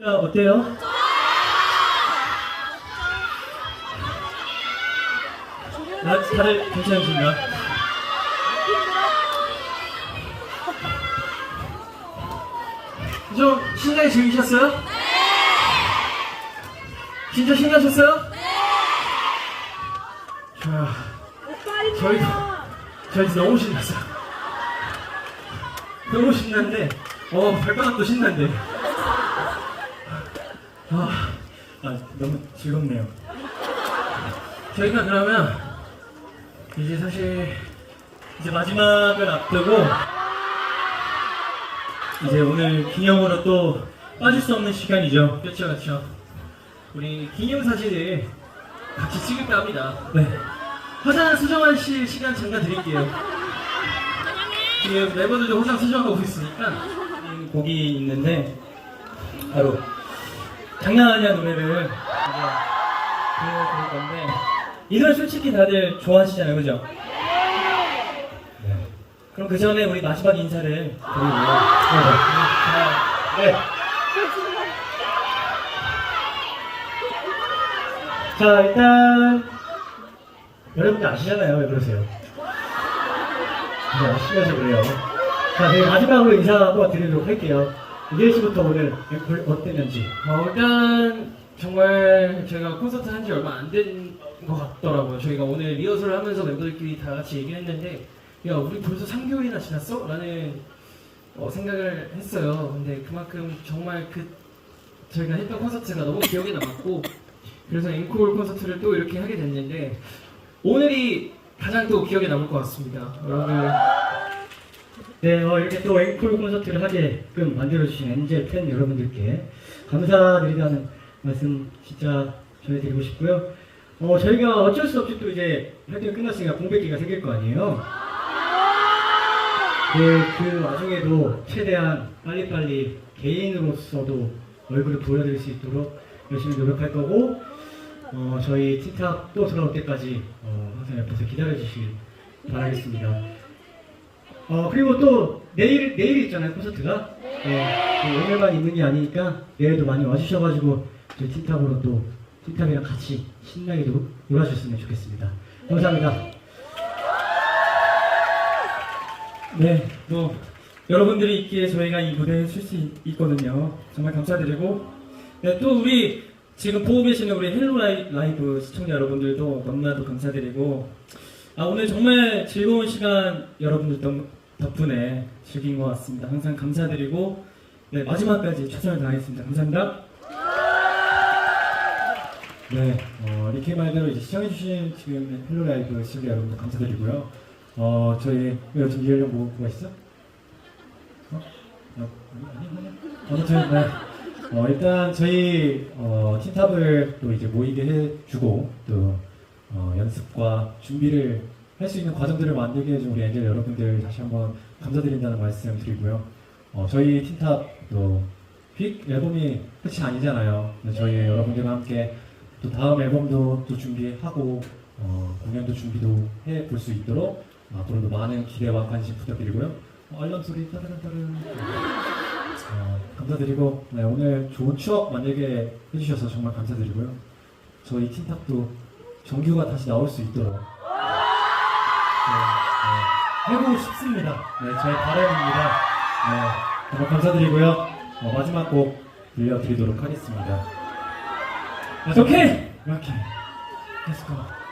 야, 어때요? 나, 다들 괜찮으신가? 좀 신나게 즐기셨어요? 네! 진짜 신나셨어요? 네! 자, 저희도, 저희도 너무 신났어요. 너무 신난데, 어, 발바닥도 신난데. 아, 아, 너무 즐겁네요. 저희가 그러면 이제 사실 이제 마지막을 앞두고 이제 오늘 기념으로 또 빠질 수 없는 시간이죠. 그렇죠, 그렇죠. 우리 기념 사진을 같이 찍을까 합니다. 네. 화장 수정할 시 시간 잠깐 드릴게요. 지금 멤버들도 화장 수정하고 있으니까 이 곡이 있는데 바로 장난하냐 노래를 이제 불러드릴 건데 이 노래 솔직히 다들 좋아하시잖아요 그죠? 네. 그럼 그 전에 우리 마지막 인사를 드리고요 자, 네. 자 일단 여러분들 아시잖아요 왜 그러세요? 네, 아시면서 그래요 자 저희 마지막으로 인사 한번 드리도록 할게요 이대일 씨부터 오늘 앵콜 어땠는지 어, 일단 정말 저희가 콘서트 한 지 얼마 안 된 것 같더라고요. 저희가 오늘 리허설을 하면서 멤버들끼리 다 같이 얘기를 했는데 야 우리 벌써 3개월이나 지났어? 라는 어, 생각을 했어요. 근데 그만큼 정말 그 저희가 했던 콘서트가 너무 기억에 남았고 그래서 앵콜 콘서트를 또 이렇게 하게 됐는데 오늘이 가장 또 기억에 남을 것 같습니다. 여러분들 네, 어, 이렇게 또 앵콜 콘서트를 하게끔 만들어주신 엔젤 팬 여러분들께 감사드리다는 말씀 진짜 전해드리고 싶고요. 어, 저희가 어쩔 수 없이 또 이제 활동이 끝났으니까 공백기가 생길 거 아니에요. 네, 그 와중에도 최대한 빨리빨리 개인으로서도 얼굴을 보여드릴 수 있도록 열심히 노력할 거고, 어, 저희 티탑 또 돌아올 때까지 어, 항상 옆에서 기다려주시길 바라겠습니다. 어 그리고 또 내일 내일 있잖아요 콘서트가. 네, 또 오늘만 있는 게 아니니까 내일도 많이 와주셔가지고 저희 틴탑으로 또 틴탑이랑 같이 신나게 놀- 놀아주셨으면 좋겠습니다. 감사합니다. 네, 뭐 여러분들이 있기에 저희가 이 무대에 설수 있거든요. 정말 감사드리고, 네, 또 우리 지금 보고 계시는 우리 헬로 라이, 라이브 시청자 여러분들도 너무나도 감사드리고, 아 오늘 정말 즐거운 시간 여러분들 덕- 덕분에 즐긴 것 같습니다. 항상 감사드리고, 네 마지막까지 최선을 다하겠습니다. 감사합니다. 네, 어, 리케 말대로 이제 시청해주신 지금 헬로 라이브 시청자 여러분들 감사드리고요. 어, 저희, 왜 지금 이해령 뭐, 뭐 있어? 어? 어, 아니, 아니. 아무튼, 네. 어, 일단 저희, 어, 틴탑을 또 이제 모이게 해주고, 또, 어, 연습과 준비를 할 수 있는 과정들을 만들게 해준 우리 엔젤 여러분들 다시 한번 감사드린다는 말씀 드리고요. 어, 저희 틴탑 또, 빅 앨범이 끝이 아니잖아요. 저희 여러분들과 함께 또 다음 앨범도 또 준비하고 어, 공연도 준비도 해 볼 수 있도록 앞으로도 많은 기대와 관심 부탁드리고요. 어, 알람 소리 따르릉따르릉 어, 감사드리고 네, 오늘 좋은 추억 만들게 해주셔서 정말 감사드리고요. 저희 틴탑도 정규가 다시 나올 수 있도록 네, 네, 해보고 싶습니다. 네, 저의 바람입니다. 네, 정말 감사드리고요. 어, 마지막 곡 들려드리도록 하겠습니다. 오케이. 이렇게 Let's go.